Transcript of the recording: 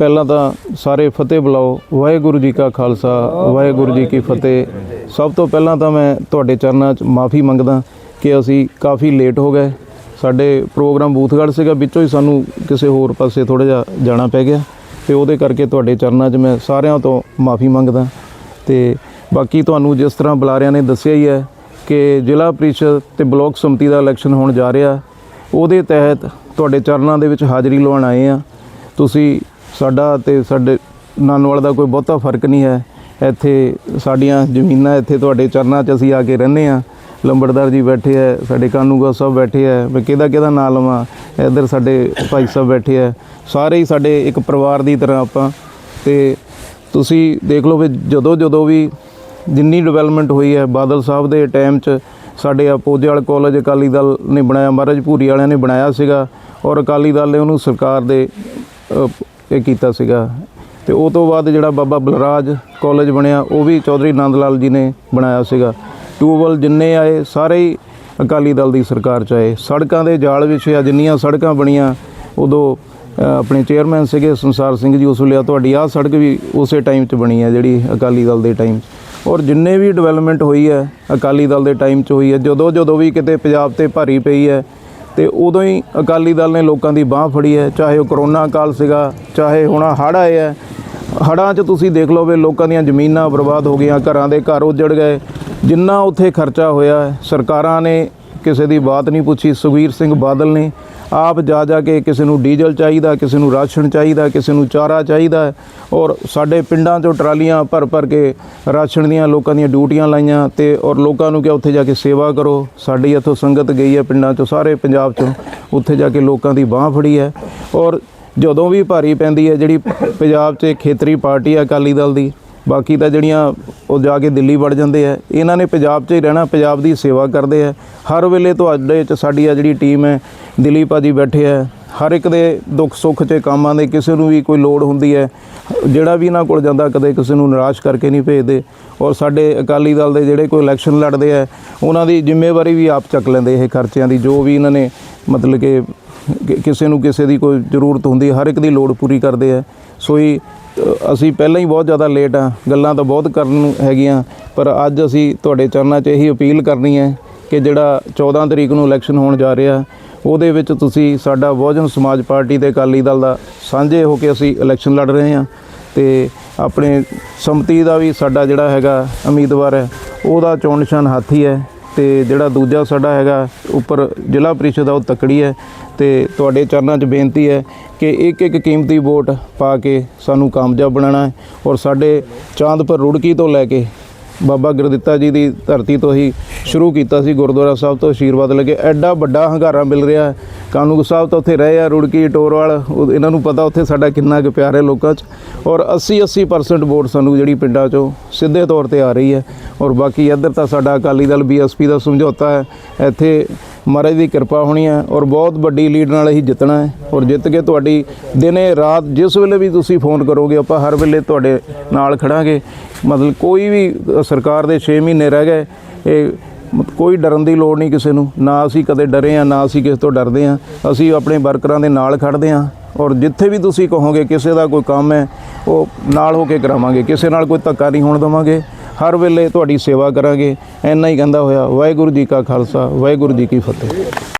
ਪਹਿਲਾਂ ਤਾਂ ਸਾਰੇ ਫਤਿਹ ਬੁਲਾਓ, ਵਾਹਿਗੁਰੂ ਜੀ ਕਾ ਖਾਲਸਾ, ਵਾਹਿਗੁਰੂ ਜੀ ਕੀ ਫਤਿਹ। ਸਭ ਤੋਂ ਪਹਿਲਾਂ ਤਾਂ ਮੈਂ ਤੁਹਾਡੇ ਚਰਨਾਂ 'ਚ ਮਾਫੀ ਮੰਗਦਾ ਕਿ ਅਸੀਂ ਕਾਫੀ ਲੇਟ ਹੋ ਗਏ। ਸਾਡੇ ਪ੍ਰੋਗਰਾਮ ਬੂਥਗੜ੍ਹ ਸੀਗਾ, ਵਿੱਚੋਂ ਹੀ ਸਾਨੂੰ ਕਿਸੇ ਹੋਰ ਪਾਸੇ ਥੋੜਾ ਜਿਹਾ ਜਾਣਾ ਪੈ ਗਿਆ। ਤੇ ਉਹਦੇ ਕਰਕੇ ਤੁਹਾਡੇ ਚਰਨਾਂ 'ਚ ਮੈਂ ਸਾਰਿਆਂ ਤੋਂ ਮਾਫੀ ਮੰਗਦਾ। ਤੇ ਬਾਕੀ ਤੁਹਾਨੂੰ ਜਿਸ ਤਰ੍ਹਾਂ ਬੁਲਾਰਿਆਂ ਨੇ ਦੱਸਿਆ ਹੀ ਹੈ ਕਿ ਜ਼ਿਲ੍ਹਾ ਪ੍ਰੀਸ਼ਦ ਤੇ ਬਲਾਕ ਸਮਿਤੀ ਦਾ ਇਲੈਕਸ਼ਨ ਹੋਣ ਜਾ ਰਿਹਾ, ਉਹਦੇ ਤਹਿਤ ਤੁਹਾਡੇ ਚਰਨਾਂ ਦੇ ਵਿੱਚ ਹਾਜ਼ਰੀ ਲਵਾਉਣ ਆਏ ਆ ਤੁਸੀਂ ਸਾਡਾ ਤੇ ਸਾਡੇ ਨਾਨੋਵਾਲ ਦਾ ਕੋਈ ਬਹੁਤਾ ਫ਼ਰਕ ਨਹੀਂ ਹੈ। ਇੱਥੇ ਸਾਡੀਆਂ ਜ਼ਮੀਨਾਂ ਇੱਥੇ ਤੁਹਾਡੇ ਚਰਨਾਂ 'ਚ ਅਸੀਂ ਆ ਕੇ ਰਹਿੰਦੇ ਆ ਲੰਬੜਦਾਰ ਜੀ ਬੈਠੇ ਆ ਸਾਡੇ ਕਾਨੂੰਗੋ ਸਾਹਿਬ ਬੈਠੇ ਆ ਮੈਂ ਕਿਹਦਾ ਕਿਹਦਾ ਨਾਂ ਲਵਾਂ, ਇੱਧਰ ਸਾਡੇ ਭਾਈ ਸਾਹਿਬ ਬੈਠੇ ਆ ਸਾਰੇ ਹੀ ਸਾਡੇ ਇੱਕ ਪਰਿਵਾਰ ਦੀ ਤਰ੍ਹਾਂ ਆਪਾਂ। ਤੇ ਤੁਸੀਂ ਦੇਖ ਲਓ ਵੀ ਜਦੋਂ ਜਦੋਂ ਵੀ ਜਿੰਨੀ ਡਿਵੈਲਪਮੈਂਟ ਹੋਈ ਹੈ, ਬਾਦਲ ਸਾਹਿਬ ਦੇ ਟਾਈਮ 'ਚ ਸਾਡੇ ਆ ਪੋਜੇਵਾਲ ਕਾਲਜ ਅਕਾਲੀ ਦਲ ਨੇ ਬਣਾਇਆ, ਮਹਾਰਾਜ ਭੂਰੀ ਵਾਲਿਆਂ ਨੇ ਬਣਾਇਆ ਸੀਗਾ। ਔਰ ਅਕਾਲੀ ਦਲ ਨੇ ਉਹਨੂੰ ਸਰਕਾਰ ਦੇ ਇਹ ਕੀਤਾ ਸੀਗਾ। ਤੇ ਉਹ ਤੋਂ ਬਾਅਦ ਜਿਹੜਾ ਬਾਬਾ ਬਲਰਾਜ ਕਾਲਜ ਬਣਿਆ, ਉਹ ਵੀ ਚੌਧਰੀ ਨੰਦ ਲਾਲ ਜੀ ਨੇ ਬਣਾਇਆ ਸੀਗਾ। ਟਿਊਬਵੈੱਲ ਜਿੰਨੇ ਆਏ, ਸਾਰੇ ਹੀ ਅਕਾਲੀ ਦਲ ਦੀ ਸਰਕਾਰ ਚ ਆਏ। ਸੜਕਾਂ ਦੇ ਜਾਲ ਵਿਛਿਆ ਜਿੰਨੀਆਂ ਸੜਕਾਂ ਬਣੀਆਂ, ਉਦੋਂ ਆਪਣੇ ਚੇਅਰਮੈਨ ਸੀਗੇ ਸੰਸਾਰ ਸਿੰਘ ਜੀ, ਉਸ ਵੇਲੇ ਤੁਹਾਡੀ ਆਹ ਸੜਕ ਵੀ ਉਸੇ ਟਾਈਮ 'ਚ ਬਣੀ ਹੈ, ਜਿਹੜੀ ਅਕਾਲੀ ਦਲ ਦੇ ਟਾਈਮ 'ਚ। ਔਰ ਜਿੰਨੇ ਵੀ ਡਿਵੈਲਪਮੈਂਟ ਹੋਈ ਹੈ, ਅਕਾਲੀ ਦਲ ਦੇ ਟਾਈਮ 'ਚ ਹੋਈ ਹੈ ਜਦੋਂ ਜਦੋਂ ਵੀ ਕਿਤੇ ਪੰਜਾਬ ਤੇ ਭਾਰੀ ਪਈ ਹੈ ਤੇ ਉਦੋਂ ਹੀ ਅਕਾਲੀ ਦਲ ਨੇ ਲੋਕਾਂ ਦੀ ਬਾਹ ਫੜੀ ਹੈ, ਚਾਹੇ ਉਹ ਕਰੋਨਾ ਕਾਲ ਸੀਗਾ, ਚਾਹੇ ਹੁਣ ਹੜ੍ਹ ਆਏ ਹੈ। ਹੜ੍ਹਾਂ 'ਚ ਤੁਸੀਂ ਦੇਖ ਲਓ ਵੀ ਲੋਕਾਂ ਦੀਆਂ ਜ਼ਮੀਨਾਂ ਬਰਬਾਦ ਹੋ ਗਈਆਂ, ਘਰਾਂ ਦੇ ਘਰ ਉੱਜੜ ਗਏ। ਜਿੰਨਾ ਉੱਥੇ ਖਰਚਾ ਹੋਇਆ, ਸਰਕਾਰਾਂ ਨੇ ਕਿਸੇ ਦੀ ਬਾਤ ਨਹੀਂ ਪੁੱਛੀ। ਸੁਖਬੀਰ ਸਿੰਘ ਬਾਦਲ ਨੇ ਆਪ ਜਾ ਜਾ ਕੇ ਕਿਸੇ ਨੂੰ ਡੀਜ਼ਲ ਚਾਹੀਦਾ, ਕਿਸੇ ਨੂੰ ਰਾਸ਼ਨ ਚਾਹੀਦਾ, ਕਿਸੇ ਨੂੰ ਚਾਰਾ ਚਾਹੀਦਾ ਔਰ ਸਾਡੇ ਪਿੰਡਾਂ 'ਚੋਂ ਟਰਾਲੀਆਂ ਭਰ ਭਰ ਕੇ ਰਾਸ਼ਨ ਦੀਆਂ ਲੋਕਾਂ ਦੀਆਂ ਡਿਊਟੀਆਂ ਲਾਈਆਂ ਤੇ ਔਰ ਲੋਕਾਂ ਨੂੰ ਕਿਹਾ, ਉੱਥੇ ਜਾ ਕੇ ਸੇਵਾ ਕਰੋ। ਸਾਡੀ ਇੱਥੋਂ ਸੰਗਤ ਗਈ ਹੈ ਪਿੰਡਾਂ 'ਚੋਂ, ਸਾਰੇ ਪੰਜਾਬ 'ਚੋਂ। ਉੱਥੇ ਜਾ ਕੇ ਲੋਕਾਂ ਦੀ ਬਾਹ ਫੜੀ ਹੈ ਔਰ ਜਦੋਂ ਵੀ ਭਾਰੀ ਪੈਂਦੀ ਹੈ, ਜਿਹੜੀ ਪੰਜਾਬ 'ਚ ਖੇਤਰੀ ਪਾਰਟੀ ਹੈ ਅਕਾਲੀ ਦਲ ਦੀ ਬਾਕੀ ਤਾਂ ਜਿਹੜੀਆਂ ਉਹ ਜਾ ਕੇ ਦਿੱਲੀ ਵੜ ਜਾਂਦੇ ਆ, ਇਹਨਾਂ ਨੇ ਪੰਜਾਬ 'ਚ ਹੀ ਰਹਿਣਾ, ਪੰਜਾਬ ਦੀ ਸੇਵਾ ਕਰਦੇ ਆ। ਹਰ ਵੇਲੇ ਤੁਹਾਡੇ 'ਚ ਸਾਡੀ ਆ ਜਿਹੜੀ ਟੀਮ ਹੈ, ਦਿੱਲੀ ਭਾਜੀ ਬੈਠੇ ਆ। ਹਰ ਇੱਕ ਦੇ ਦੁੱਖ ਸੁੱਖ 'ਚ ਕੰਮ ਆਉਂਦੇ ਕਿਸੇ ਨੂੰ ਵੀ ਕੋਈ ਲੋੜ ਹੁੰਦੀ ਹੈ, ਜਿਹੜਾ ਵੀ ਇਹਨਾਂ ਕੋਲ ਜਾਂਦਾ, ਕਦੇ ਕਿਸੇ ਨੂੰ ਨਿਰਾਸ਼ ਕਰਕੇ ਨਹੀਂ ਭੇਜਦੇ। ਔਰ ਸਾਡੇ ਅਕਾਲੀ ਦਲ ਦੇ ਜਿਹੜੇ ਕੋਈ ਇਲੈਕਸ਼ਨ ਲੜਦੇ ਆ, ਉਹਨਾਂ ਦੀ ਜ਼ਿੰਮੇਵਾਰੀ ਵੀ ਆਪ ਚੱਕ ਲੈਂਦੇ ਇਹ ਖਰਚਿਆਂ ਦੀ, ਜੋ ਵੀ ਇਹਨਾਂ ਨੇ ਮਤਲਬ ਕਿ ਕਿਸੇ ਨੂੰ ਕਿਸੇ ਦੀ ਕੋਈ ਜ਼ਰੂਰਤ ਹੁੰਦੀ, ਹਰ ਇੱਕ ਦੀ ਲੋੜ ਪੂਰੀ ਕਰਦੇ ਆ। ਸੋ ਹੀ ਅਸੀਂ ਪਹਿਲਾਂ ਹੀ ਬਹੁਤ ਜ਼ਿਆਦਾ ਲੇਟ ਆ, ਗੱਲਾਂ ਤਾਂ ਬਹੁਤ ਕਰਨ ਨੂੰ ਹੈਗੀਆਂ, ਪਰ ਅੱਜ ਅਸੀਂ ਤੁਹਾਡੇ ਚਰਨਾਂ 'ਚ ਇਹੀ ਅਪੀਲ ਕਰਨੀ ਹੈ ਕਿ ਜਿਹੜਾ 14 ਤਰੀਕ ਨੂੰ ਇਲੈਕਸ਼ਨ ਹੋਣ ਜਾ ਰਿਹਾ, ਉਹਦੇ ਵਿੱਚ ਤੁਸੀਂ ਸਾਡਾ ਬਹੁਜਨ ਸਮਾਜ ਪਾਰਟੀ ਤੇ ਅਕਾਲੀ ਦਲ ਦਾ ਸਾਂਝੇ ਹੋ ਕੇ ਅਸੀਂ ਇਲੈਕਸ਼ਨ ਲੜ ਰਹੇ ਹਾਂ ਤੇ ਆਪਣੇ ਸੰਮਤੀ ਦਾ ਵੀ ਸਾਡਾ ਜਿਹੜਾ ਹੈਗਾ ਉਮੀਦਵਾਰ ਹੈ, ਉਹਦਾ ਚੋਣ ਨਿਸ਼ਾਨ ਹਾਥੀ ਹੈ। ਤੇ ਜਿਹੜਾ ਦੂਜਾ ਸਾਡਾ ਹੈਗਾ ਉੱਪਰ ਜ਼ਿਲ੍ਹਾ ਪ੍ਰੀਸ਼ਦ ਆ, ਉਹ ਤਕੜੀ ਹੈ ਤੇ ਤੁਹਾਡੇ ਚਰਨਾਂ 'ਚ ਬੇਨਤੀ ਹੈ ਕਿ ਇੱਕ ਇੱਕ ਕੀਮਤੀ ਵੋਟ ਪਾ ਕੇ ਸਾਨੂੰ ਕਾਮਯਾਬ ਬਣਾਉਣਾ ਹੈ ਔਰ ਸਾਡੇ ਚਾਂਦਪੁਰ ਰੁੜਕੀ ਤੋਂ ਲੈ ਕੇ ਬਾਬਾ ਗੁਰਦਿੱਤਾ ਜੀ ਦੀ ਧਰਤੀ ਤੋਂ ਹੀ ਸ਼ੁਰੂ ਕੀਤਾ ਸੀ ਗੁਰਦੁਆਰਾ ਸਾਹਿਬ ਤੋਂ ਆਸ਼ੀਰਵਾਦ ਲੱਗੇ ਐਡਾ ਵੱਡਾ ਹੰਗਾਰਾ ਮਿਲ ਰਿਹਾ ਹੈ। ਕਾਨੂੰਗੋ ਸਾਹਿਬ ਤਾਂ ਉੱਥੇ ਰਹੇ ਆ, ਰੁੜਕੀ, ਟੋਰਵਾਲ, ਉਹ- ਇਹਨਾਂ ਨੂੰ ਪਤਾ ਉੱਥੇ ਸਾਡਾ ਕਿੰਨਾ ਕੁ ਪਿਆਰ ਹੈ ਲੋਕਾਂ 'ਚ। ਔਰ 80 80% ਵੋਟ ਸਾਨੂੰ ਜਿਹੜੀ ਪਿੰਡਾਂ 'ਚੋਂ ਸਿੱਧੇ ਤੌਰ ਤੇ ਆ ਰਹੀ ਹੈ। ਔਰ ਬਾਕੀ ਇੱਧਰ ਤਾਂ ਸਾਡਾ ਅਕਾਲੀ ਦਲ ਬੀਐਸਪੀ ਦਾ ਸਮਝੌਤਾ ਹੈ। ਇੱਥੇ ਮਹਾਰਾਜ ਦੀ ਕਿਰਪਾ ਹੋਣੀ ਹੈ ਔਰ ਬਹੁਤ ਵੱਡੀ ਲੀਡ ਨਾਲ ਅਸੀਂ ਜਿੱਤਣਾ ਹੈ ਔਰ ਜਿੱਤ ਕੇ ਤੁਹਾਡੀ ਦਿਨੇ ਰਾਤ ਜਿਸ ਵੇਲੇ ਵੀ ਤੁਸੀਂ ਫੋਨ ਕਰੋਗੇ, ਆਪਾਂ ਹਰ ਵੇਲੇ ਤੁਹਾਡੇ ਨਾਲ ਖੜਾਂਗੇ। ਮਤਲਬ ਕੋਈ ਵੀ ਸਰਕਾਰ ਦੇ 6 ਮਹੀਨੇ ਰਹਿ ਗਏ, ਇਹ ਕੋਈ ਡਰਨ ਦੀ ਲੋੜ ਨਹੀਂ ਕਿਸੇ ਨੂੰ। ਨਾ ਅਸੀਂ ਕਦੇ ਡਰੇ ਆ ਨਾ ਅਸੀਂ ਕਿਸੇ ਤੋਂ ਡਰਦੇ ਆ ਅਸੀਂ ਆਪਣੇ ਵਰਕਰਾਂ ਦੇ ਨਾਲ ਖੜਦੇ ਆ ਔਰ ਜਿੱਥੇ ਵੀ ਤੁਸੀਂ ਕਹੋਗੇ, ਕਿਸੇ ਦਾ ਕੋਈ ਕੰਮ ਹੈ, ਉਹ ਨਾਲ ਹੋ ਕੇ ਕਰਾਵਾਂਗੇ। ਕਿਸੇ ਨਾਲ ਕੋਈ ਧੱਕਾ ਨਹੀਂ ਹੋਣ ਦੇਵਾਂਗੇ। ਹਰ ਵੇਲੇ ਤੁਹਾਡੀ ਸੇਵਾ ਕਰਾਂਗੇ। ਇੰਨਾ ਹੀ ਕਹਿੰਦਾ ਹੋਇਆ, ਵਾਹਿਗੁਰੂ ਜੀ ਕਾ ਖਾਲਸਾ, ਵਾਹਿਗੁਰੂ ਜੀ ਕੀ ਫਤਿਹ।